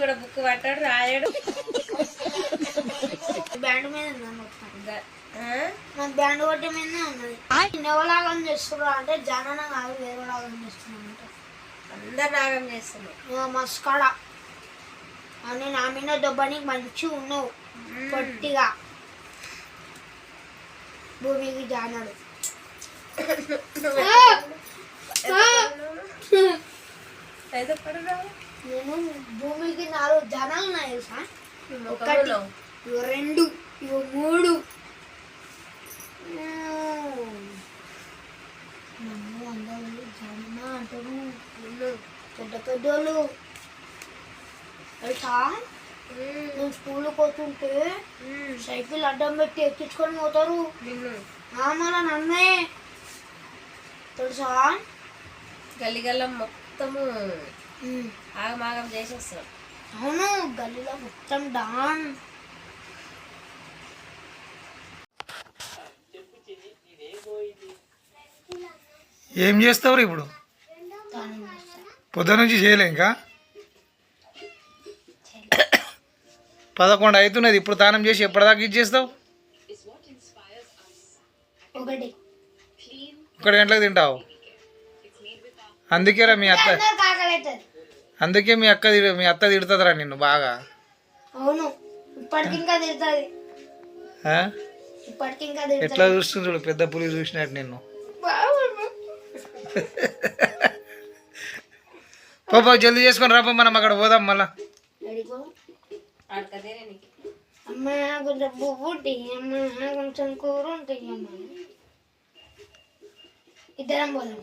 కూడా బుక్ పట్టాడు రాయడు. బ్యాండ్ మీద? మన బ్యాండ్ కొట్టే మీదనే ఉన్నది. ఎవలాగం చేస్తున్నారు అంటే జనన కాదు వేరే లాగం చేస్తున్నాం అంటే. అందరు నాగం చేస్తున్నాయి ఇక మస్కాడ. అని నా మీద దెబ్బనికి మంచిగా ఉన్నావు పొట్టిగా. భూమికి జానడు. అయితే పడురా నేను భూమికి నాలుగు జనాలు ఉన్నాయి తెలుసా? ఒకటి. ఇగో రెండు ఇగో మూడు. నన్ను అందరూ జన అంటారు వీళ్ళు పెద్ద పెద్దోళ్ళు. తెలుసా? నేను స్కూల్కి పోతుంటే. సైకిల్ అడ్డం పెట్టి ఎక్కించుకొని పోతారు. నిన్ను. మన నన్నే. తెలుసా? గల్లి గల్ల మొత్తము ఆగమాగం చేసేస్తాం అవును గల్లీలో మొత్తం డాన్ ఏం చేస్తావు ఇప్పుడు. పొద్దు నుంచి చేయలే ఇంకా? పదకొండు అవుతున్నది ఇప్పుడు తానం చేసి ఎప్పటిదాకా ఇచ్చేస్తావు ఒకటి. ఒకటి గంటలకు తింటావు? అందుకేరా మీ అత్త అందుకే మీ అక్క మీ అత్త తిడుతుందిరా నిన్ను బాగా. అవును ఇప్పటికి ఇంకా తిడుతుంది. ఆ? ఇప్పటికి ఇంకా ఎట్లా చూస్తుంది చూడు పెద్ద పులి చూసినట్టు నిన్ను. పాప జల్దీ చేసుకొని రాప మనం అక్కడ పోదాం మళ్ళా. ఎడిగో ఆడకదేనే నీకు అమ్మ కొంచెం పువ్వు ఉంటాయి అమ్మ కొంచెం కూర ఉంటాయి అమ్మ. ఇద్దరం పోదాం.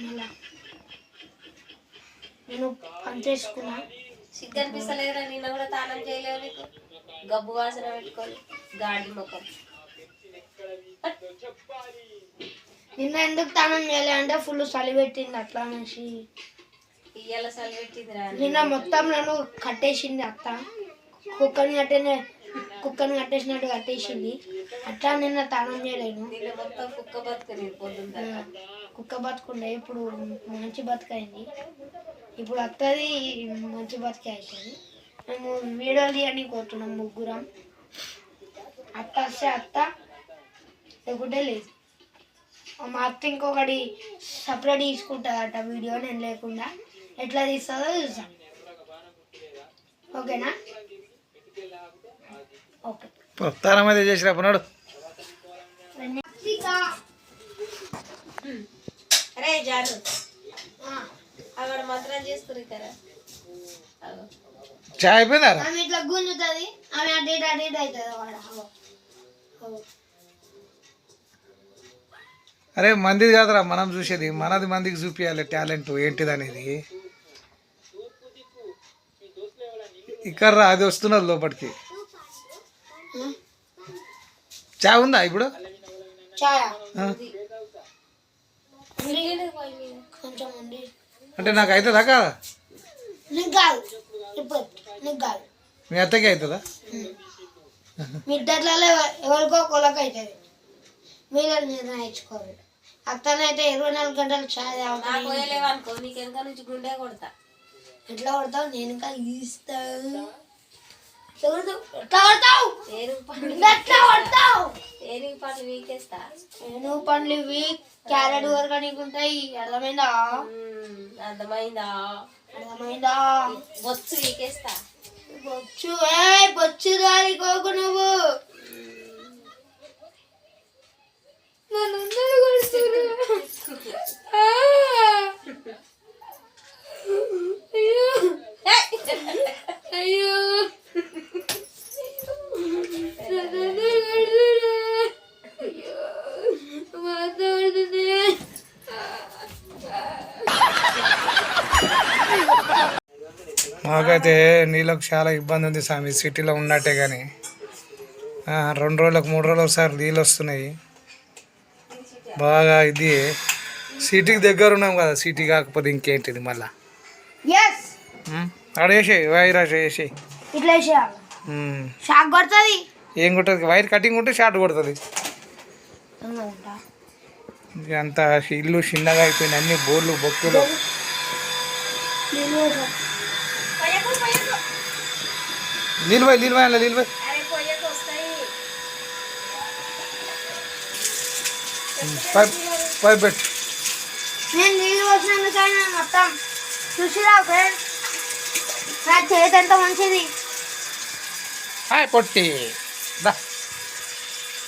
మళ్ళా. నేను పని చేసుకున్నా. సిగ్గు అనిపిస్తలేదురా నిన్న కూడా తానం చేయలేవు నీకు. గబ్బు వాసన పెట్టుకొని గాడి ముఖం. నిన్న ఎందుకు తానం చేయలే అంటే ఫుల్ చలి పెట్టింది అట్లా అనేసి. ఇయ్యాల పెట్టిందిరా నిన్న మొత్తం నన్ను కట్టేసింది అత్త. కుక్కని కట్టేనే కుక్కని కట్టేసినట్టు కట్టేసింది. అట్లా నిన్న తానం చేయలేను నిన్న మొత్తం కుక్క పొద్దున్న ఆ, కుక్క బతుకుండే ఇప్పుడు మంచి బతుకైంది. ఇప్పుడు అత్తది మంచి బతికే అవుతుంది మేము వీడియోలు తీయడానికి పోతున్నాం ముగ్గురం. అత్త వస్తే అత్త లేకుంటే లేదు. మా అత్త ఇంకొకటి సపరేట్ తీసుకుంటుందట వీడియో నేను లేకుండా. ఎట్లా తీస్తుందో చూసాం ఓకేనా? ఓకే. తానం అయితే చేసిరా పన్నాడు అరే జాను ఆ, అక్కడ మంత్రం చేస్తారు కదా అగో. చాయ్ అయిపోయిందారా ఆమె ఇట్లా గుంజుతుంది ఆమె అటు ఇటు అటు ఇటు అవుతుంది వాడ అగో. అగో. అరే మందిది కాదురా మనం చూసేది మనది మందికి చూపించాలి టాలెంట్ ఏంటిది అనేది ఇక్కడ రా అది వస్తున్నది లోపలికి? చాయ్ ఉందా ఇప్పుడు ఛాయ ఆ? కొంచెం ఉంది అంటే నాకు అవుతుందా కాదా? నీకు కాదు. ఇప్పుడు నీకు కాదు. మీ అత్తకి అవుతుందా మీ ఎవరికో కొలకు అవుతుంది మీరు నిర్ణయించుకోరు అత్తనైతే ఇరవై నాలుగు గంటలు ఛాయ్ నాకు తాగుతాను ఎట్లా కొడతావు? నేను ఇంకా ఇస్తాను ఏనుగు పండ్లు ఇవి క్యారెట్ వరకు ఉంటాయి అర్థమైందా? అర్థమైందా? అర్థమైందా? బొచ్చు వీకేస్తా. బొచ్చు ఏ బొచ్చు దారికోకు నువ్వు. నన్ను మాకైతే నీళ్ళకు చాలా ఇబ్బంది ఉంది స్వామి సిటీలో ఉన్నట్టే కానీ రెండు రోజులకు మూడు రోజులకు ఒకసారి నీళ్ళు వస్తున్నాయి. బాగా ఇది. సిటీకి దగ్గర ఉన్నాం కదా సిటీ కాకపోతే ఇంకేంటిది మళ్ళా. ఆడ వేసేయి వైర్ కొడుతుంది. ఏం కొట్టదు వైర్ కటింగ్ ఉంటే షార్ట్ కొడుతుంది. అంత ఇల్లు చిన్నగా అయిపోయింది అన్ని బోర్లు బొక్కులు. నీళ్ళు పోయి నీళ్ళు పోయి అందులో నీళ్ళు పోయి పైప్ పైప్ పెట్టు నేను నీళ్ళు పోసినందుకైనా మొత్తం చూసిరా ఫ్రెండ్ నా చేతి ఎంత మంచిది? హాయ్ పొట్టి. దా.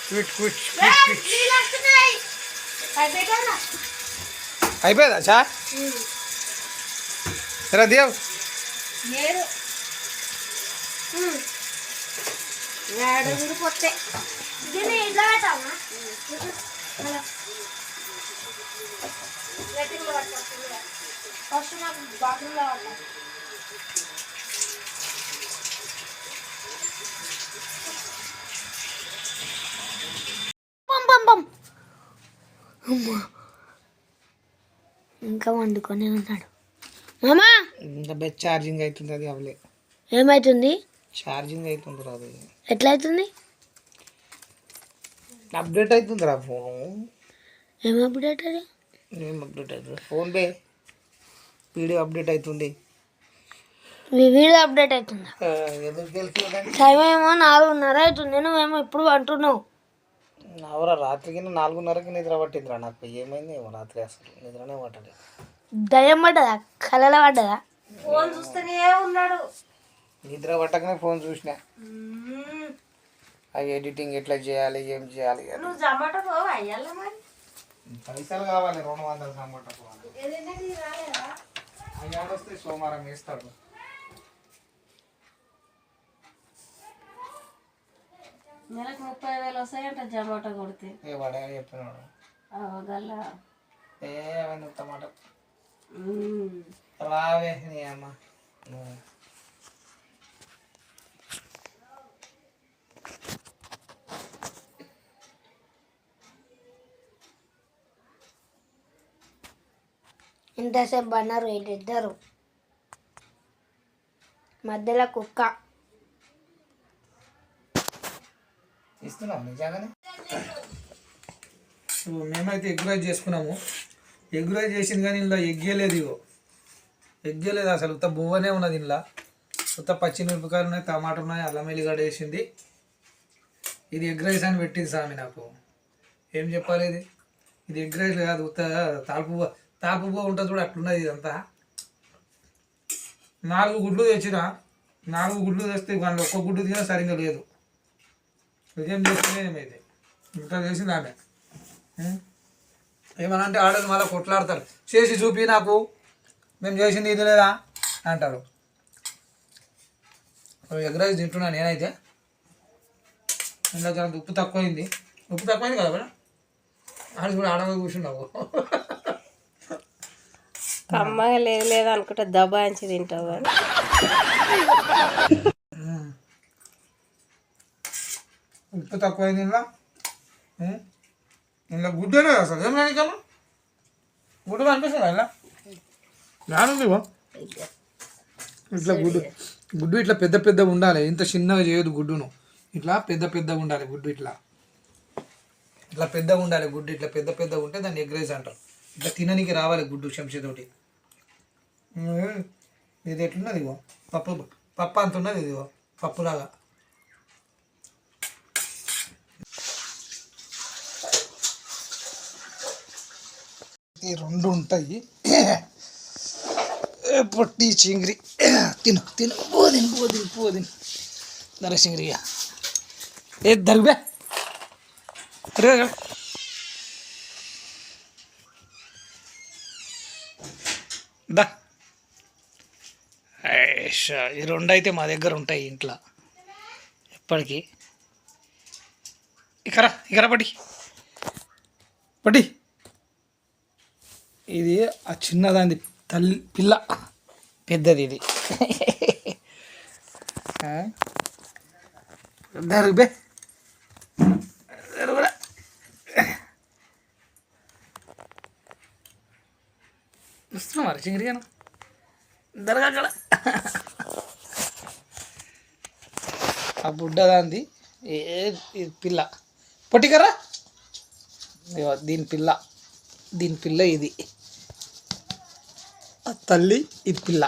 Quit quit? అయిపోయిందా చా? రా దేవ్ ఉమ్. అడుగురు పొత్తే దీన్ని ఇట్లా పెట్టామా. ఫస్ట్ నాకు అమ్మా. ఇంకా వండుకొని ఉన్నాడు మామా? ఇంకా బెస్ట్ ఛార్జింగ్ అవుతుంది అది అవలే ఏమైతుంది? ఛార్జింగ్ అవుతుంది రా అది. ఎట్లయితుంది? అప్డేట్ అవుతుంది రా ఫోన్ ఏం అప్డేట్ అది? ఏం అప్డేట్ అవుతుంది ఫోన్ పే పీడియో అప్డేట్ అవుతుంది వీడియో అప్డేట్ అవుతుందా టైం ఏమో నాలుగున్నర అవుతుంది నువ్వేమో ఇప్పుడు అంటున్నావు. అవరా రాత్రికి నాలుగున్నరకి నిద్ర పట్టిందిరా నాకు. ఏమైంది ఏమో రాత్రి అసలు? నిద్రనే పట్టలేదు. దయ్యం పడ్డదా? కళలో పడ్డదా? ఫోన్ చూస్తూనే ఉన్నాడు. నిద్ర పట్టకనే ఫోన్ చూసిన. అవి ఎడిటింగ్ ఎట్లా చేయాలి ఏం చేయాలి నువ్వు జమాటో పోవా అయ్యాల మరి. పైసలు కావాలి రెండు వందల టమాటా అవి ఆడొస్తే సోమవారం వేస్తాడు. నెలకు ముప్పై వేలు వస్తాయంట జమాటో కొడితే. ఏ వాడే చెప్పినాడు. అవగల ఏ అవన్నీ టమాటా రావే నీ అమ్మ నువ్వు ఇంతసేపు అన్నారు వీళ్ళిద్దరు. మధ్యలో కుక్క. ఇస్తున్నావు నిజంగానే. సో మేమైతే ఎగ్ రైస్ చేసుకున్నాము. ఎగ్ రైస్ చేసింది కానీ ఇందులో ఎగ్గేలేదు ఇగో. ఎగ్గేలేదు అసలు. ఉత్త బువ్వనే ఉన్నది ఇందులో. ఉత్త పచ్చిమిరపకాయలు ఉన్నాయి టమాటా ఉన్నాయి అల్లం వెల్లిగడ్డ వేసింది. ఇది ఎగ్ రైస్ అని పెట్టింది సామి నాకు. ఏం చెప్పాలి ఇది? ఇది ఎగ్ రైస్ కాదు ఉత్త తాల్పు తాల్పు బువ్వ ఉంటుంది చూడ అట్లున్నది ఇదంతా. నాలుగు గుడ్లు తెచ్చిన నాలుగు గుడ్లు తెస్తే వాళ్ళు ఒక్క గుడ్డు తిన సరిగ్గా లేదు. ఇదేం చేస్తేనే ఏమైంది ఇంకా చేసింది ఆమె. ఉం? ఏమన్నా అంటే ఆడలు మళ్ళీ కొట్లాడతారు. చేసి చూపి నాకు. మేము చేసింది ఇది లేదా? అంటారు. ఎగ్ రైస్ తింటున్నా నేనైతే. ఇందాక జర ఉప్పు తక్కువైంది. ఉప్పు తక్కువైంది కదా మేడం? ఆడ కూడా ఆడమ కూర్చున్నావు. కమ్మగా లేదు లేదు అనుకుంటే దబాయించి తింటావు. ఉప్పు తక్కువైంది ఉం? ఇంట్లో గుడ్డనే అసలు ఏం రానికమ్మా గుడ్డు కనిపిస్తుందా ఇలా? నానుంది ఇట్లా గుడ్డు గుడ్డు ఇట్లా పెద్ద పెద్దగా ఉండాలి. ఇంత చిన్నగా చేయదు గుడ్డును. ఇట్లా పెద్ద పెద్దగా ఉండాలి గుడ్డు ఇట్లా. ఇట్లా పెద్దగా ఉండాలి గుడ్డు ఇట్లా పెద్ద పెద్దగా ఉంటే దాన్ని ఎగ్ రైస్ అంటారు. ఇట్లా తిననీకి రావాలి గుడ్డు చెంచాతోటి ఇది ఎట్లున్నది ఇగో పప్పు పప్పు అంత ఉన్నది ఇదిగో పప్పులాగా. ఈ రెండు ఉంటాయి. పొట్టి చింగిరి. తిను తిను పోదిను పోదిను పోదిను దర చింగిరిగా ఏ దర్బే రే రే. దా. ఈ రెండు అయితే మా దగ్గర ఉంటాయి ఇంట్లో. ఎప్పటికీ. ఇక్కడ ఇక్కడ పడి పట్టి. ఇది ఆ చిన్నదాంది తల్లి పిల్ల. పెద్దది ఇది. దరుబే దరుబరా మరి చింగిరిగాను. దరగా ఆ బుడ్డదాంది ఏ ఇది పిల్ల. పొట్టికరా దీని పిల్ల. దీని పిల్ల ఇది. ఆ తల్లి ఇది పిల్ల